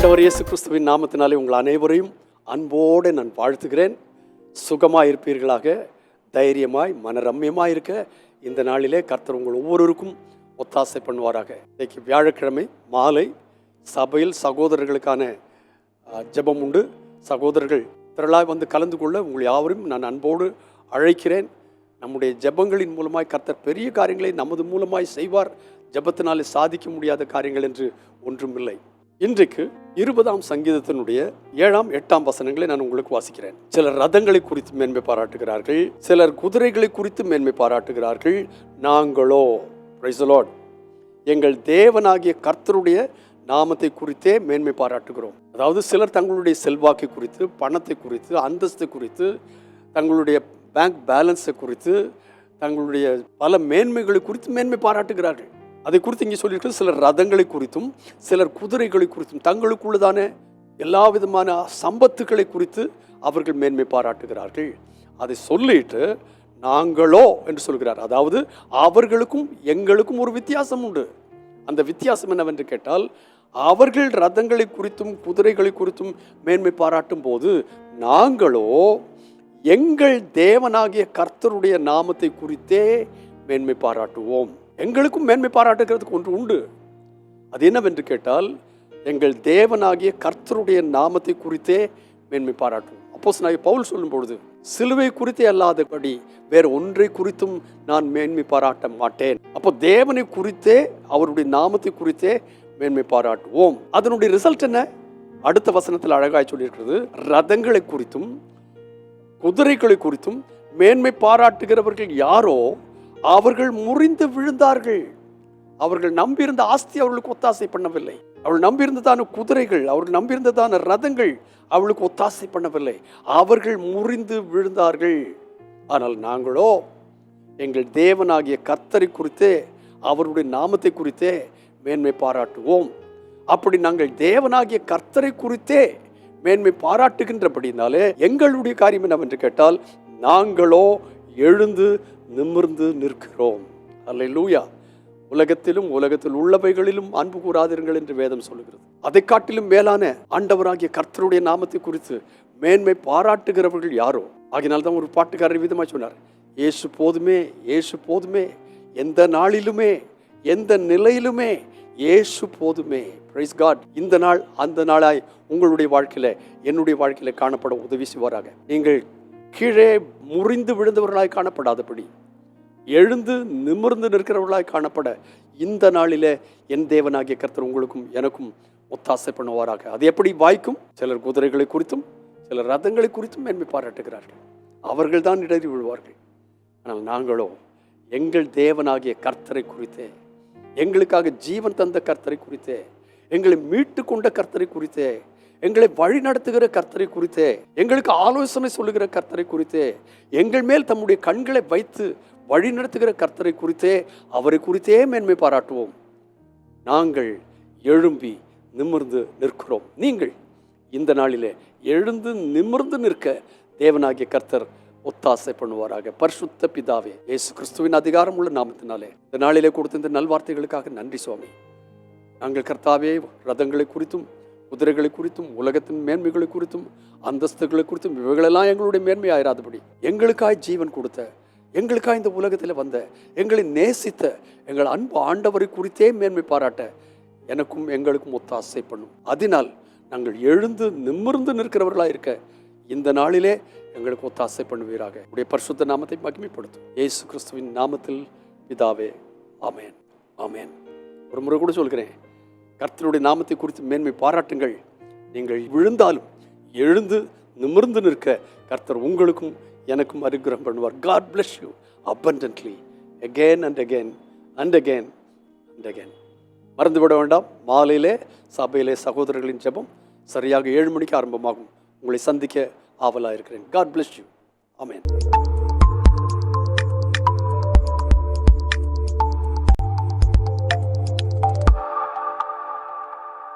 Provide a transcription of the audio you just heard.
ஆண்டவர் இயேசு கிறிஸ்துவின் நாமத்தினாலே உங்கள் அனைவரையும் அன்போடு நான் வாழ்த்துகிறேன். சுகமாக இருப்பீர்களாக தைரியமாய் மனரம்யமாக இருக்க இந்த நாளிலே கர்த்தர் உங்கள் ஒவ்வொருவருக்கும் ஒத்தாசை பண்ணுவாராக. இன்றைக்கு வியாழக்கிழமை மாலை சபையில் சகோதரர்களுக்கான ஜபம் ஜெபம் உண்டு. சகோதரர்கள் திரளாய் வந்து கலந்து கொள்ள உங்கள் யாவரும் நான் அன்போடு அழைக்கிறேன். நம்முடைய ஜெபங்களின் மூலமாய் கர்த்தர் பெரிய காரியங்களை நமது மூலமாய் செய்வார். ஜெபத்தினாலே சாதிக்க முடியாத காரியங்கள் என்று ஒன்றுமில்லை. இன்றைக்கு இருபதாம் சங்கீதத்தினுடைய ஏழாம் எட்டாம் வசனங்களை நான் உங்களுக்கு வாசிக்கிறேன். சிலர் ரதங்களை குறித்து மேன்மை பாராட்டுகிறார்கள் சிலர் குதிரைகளை குறித்து மேன்மை பாராட்டுகிறார்கள். நாங்களோ ரைசலோட் எங்கள் தேவனாகிய கர்த்தருடைய நாமத்தை குறித்தே மேன்மை பாராட்டுகிறோம். அதாவது சிலர் தங்களுடைய செல்வாக்கை குறித்து பணத்தை குறித்து அந்தஸ்தை குறித்து தங்களுடைய பேங்க் பேலன்ஸை குறித்து தங்களுடைய பல மேன்மைகளை குறித்து மேன்மை பாராட்டுகிறார்கள். அதை குறித்து இங்கே சொல்லியிருக்கு சிலர் ரதங்களை குறித்தும் சிலர் குதிரைகளை குறித்தும் தங்களுக்குள்ளதான எல்லா விதமான சம்பத்துக்களை குறித்து அவர்கள் மேன்மை பாராட்டுகிறார்கள். அதை சொல்லிட்டு நாங்களோ என்று சொல்கிறார். அதாவது அவர்களுக்கும் எங்களுக்கும் ஒரு வித்தியாசம் உண்டு. அந்த வித்தியாசம் என்னவென்று கேட்டால் அவர்கள் ரதங்களை குறித்தும் குதிரைகளை குறித்தும் மேன்மை பாராட்டும் போது நாங்களோ எங்கள் தேவனாகிய கர்த்தருடைய நாமத்தை குறித்தே மேன்மை பாராட்டுவோம். எங்களுக்கும் மேன்மை பாராட்டுகிறதுக்கு ஒன்று உண்டு. அது என்னவென்று கேட்டால் எங்கள் தேவனாகிய கர்த்தருடைய நாமத்தை குறித்தே மேன்மை பாராட்டுவோம். அப்போஸ் நான் பவுல் சொல்லும் பொழுது சிலுவை குறித்தே அல்லாதபடி வேற ஒன்றை குறித்தும் நான் மேன்மை பாராட்ட மாட்டேன். அப்போ தேவனை குறித்தே அவருடைய நாமத்தை குறித்தே மேன்மை பாராட்டுவோம். அதனுடைய ரிசல்ட் என்ன? அடுத்த வசனத்தில் அழகாய் சொல்லியிருக்கிறது ரதங்களை குறித்தும் குதிரைகளை குறித்தும் மேன்மை பாராட்டுகிறவர்கள் யாரோ அவர்கள் முறிந்து விழுந்தார்கள். அவர்கள் நம்பியிருந்த ஆஸ்தி அவர்களுக்கு ஒத்தாசை பண்ணவில்லை. அவள் நம்பியிருந்ததான குதிரைகள் அவர்கள் நம்பியிருந்ததான ரதங்கள் அவளுக்கு ஒத்தாசை பண்ணவில்லை. அவர்கள் முறிந்து விழுந்தார்கள். ஆனால் நாங்களோ எங்கள் தேவனாகிய கர்த்தரை குறித்தே அவருடைய நாமத்தை குறித்தே மேன்மை பாராட்டுவோம். அப்படி நாங்கள் தேவனாகிய கர்த்தரை குறித்தே மேன்மை பாராட்டுகின்றபடினாலே எங்களுடைய காரியம் என்னவென்று கேட்டால் நாங்களோ எழுந்து நிமிர்ந்து நிற்கிறோம். அல்ல லூயா உலகத்திலும் உலகத்தில் உள்ளவைகளிலும் அன்பு கூறாதிருங்கள் என்று வேதம் சொல்லுகிறது. அதை காட்டிலும் மேலான ஆண்டவராகிய கர்த்தருடைய நாமத்தை குறித்து மேன்மை பாராட்டுகிறவர்கள் யாரோ? ஆகினால் தான் ஒரு பாட்டுக்காரர் விதமாக சொன்னார். ஏசு போதுமே ஏசு போதுமே எந்த நாளிலுமே எந்த நிலையிலுமே ஏசு போதுமே. பிரைஸ் காட் இந்த நாள் அந்த நாளாய் உங்களுடைய வாழ்க்கையில் என்னுடைய வாழ்க்கையில் காணப்பட உதவி செய்வாராக. நீங்கள் கீழே முறிந்து விழுந்தவர்களாய் காணப்படாதபடி எழுந்து நிமிர்ந்து நிற்கிறவர்களாய் காணப்பட இந்த நாளிலே என் தேவனாகிய கர்த்தர் உங்களுக்கும் எனக்கும் ஒத்தாசை பண்ணுவாராக. அது எப்படி வாய்க்கும்? சிலர் குதிரைகளை குறித்தும் சிலர் ரதங்களை குறித்தும் மேன்மை பாராட்டுகிறார்கள். அவர்கள் தான் இடறி விழுவார்கள். ஆனால் நாங்களோ எங்கள் தேவனாகிய கர்த்தரை குறித்தே எங்களுக்காக ஜீவன் தந்த கர்த்தரை குறித்தே எங்களை மீட்டு கொண்ட கர்த்தரை குறித்தே எங்களை வழி நடத்துகிற கர்த்தரை குறித்தே எங்களுக்கு ஆலோசனை சொல்லுகிற கர்த்தரை குறித்தே எங்கள் மேல் தம்முடைய கண்களை வைத்து வழி நடத்துகிற கர்த்தரை குறித்தே அவரை குறித்தே மேன்மை பாராட்டுவோம். நாங்கள் எழும்பி நிமிர்ந்து நிற்கிறோம். நீங்கள் இந்த நாளிலே எழுந்து நிமிர்ந்து நிற்க தேவனாகிய கர்த்தர் ஒத்தாசை பண்ணுவாராக. பரிசுத்த பிதாவே இயேசு கிறிஸ்துவின் அதிகாரம் உள்ள நாமத்தினாலே இந்த நாளிலே கொடுத்த இந்த நல்வார்த்தைகளுக்காக நன்றி சுவாமி. நாங்கள் கர்த்தாவே ரதங்களை குறித்தும் குதிரைகளை குறித்தும் உலகத்தின் மேன்மைகளை குறித்தும் அந்தஸ்துகளை குறித்தும் இவைகளெல்லாம் எங்களுடைய மேன்மை ஆயிராதபடி எங்களுக்காய் ஜீவன் கொடுத்த எங்களுக்காக இந்த உலகத்தில் வந்த எங்களை நேசித்த எங்கள் அன்பு ஆண்டவரை குறித்தே மேன்மை பாராட்ட எனக்கும் எங்களுக்கும் ஒத்தாசை பண்ணும். அதனால் நாங்கள் எழுந்து நிமிர்ந்து நிற்கிறவர்களாக இருக்க இந்த நாளிலே எங்களுக்கு ஒத்தாசை பண்ணுவீராக. உடைய பரிசுத்த நாமத்தை மகிமைப்படுத்தும். இயேசு கிறிஸ்துவின் நாமத்தில் பிதாவே ஆமேன். ஆமேன். ஒரு முறை கூட சொல்கிறேன். கர்த்தருடைய நாமத்தை குறித்து மேன்மை பாராட்டுங்கள். நீங்கள் விழுந்தாலும் எழுந்து நிமிர்ந்து நிற்க கர்த்தர் உங்களுக்கும் எனக்கும் அனுகிரகம் பண்ணுவார். God bless you abundantly. And and and and and and மறந்து மறந்துவிட வேண்டாம். மாலையிலே சபையிலே சகோதரர்களின் ஜெபம் சரியாக ஏழு மணிக்கு ஆரம்பமாகும். உங்களை சந்திக்க ஆவலாக இருக்கிறேன் காட் பிளஸ் யூ அமேன்